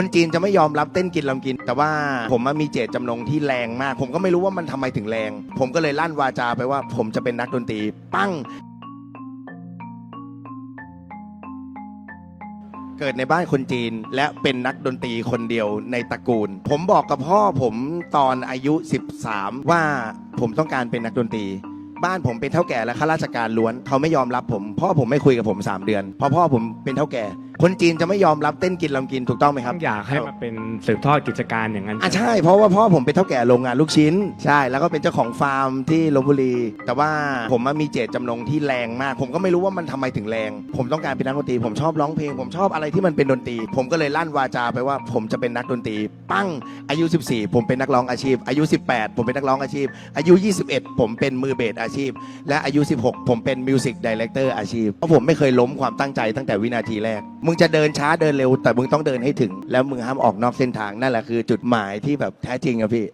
คนจีนจะไม่ยอมรับเต้นกินลำกิน แต่ว่าผมอะมีเจตจำนงที่แรงมาก ผมก็ไม่รู้ว่ามันทำไมถึงแรง ผมก็เลยลั่นวาจาไปว่า ผมจะเป็นนักดนตรีปั้ง เกิดในบ้านคนจีนและเป็นนักดนตรีคนเดียวในตระกูล ผมบอกกับพ่อผมตอนอายุ 13 ว่าผมต้องการเป็นนักดนตรี บ้านผมเป็นเท่าแก่และข้าราชการล้วน เขาไม่ยอมรับผม พ่อผมไม่คุยกับผม 3 เดือนเพราะพ่อผมเป็นเท่าแก่ คนจีนจะไม่ยอมรับเต้นกินลำกินถูกต้องไหมครับ อยากให้มาเป็นสืบทอดกิจการอย่างนั้น อะใช่เพราะว่าพ่อผมเป็นเท่าแก่โรงงานลูกชิ้น ใช่ แล้วก็เป็นเจ้าของฟาร์มที่ลบบุรี แต่ว่าผมอะมีเจตจำนงที่แรงมาก ผมก็ไม่รู้ว่ามันทำไมถึงแรง ผมต้องการเป็นนักดนตรี ผมชอบร้องเพลง ผมชอบอะไรที่มันเป็นดนตรี ผมก็เลยลั่นวาจาไปว่าผมจะเป็นนักดนตรี ปั้ง อายุ 14 ผมเป็นนักร้องอาชีพ อายุ 18 ผมเป็นนักร้องอาชีพ อายุ 21 ผมเป็นมือเบสอาชีพ และอายุ 16 ผมเป็นมิวสิกดีเลกเตอร์อาชีพ เพราะผมไม่เคยล้มความตั้งใจตั้งแต่วินาทีแรกมึงจะเดินช้าเดินเร็ว แต่มึงต้องเดินให้ถึง แล้วมึงห้ามออกนอกเส้นทางนั่นแหละคือจุดหมายที่แบบแท้จริงอะพี่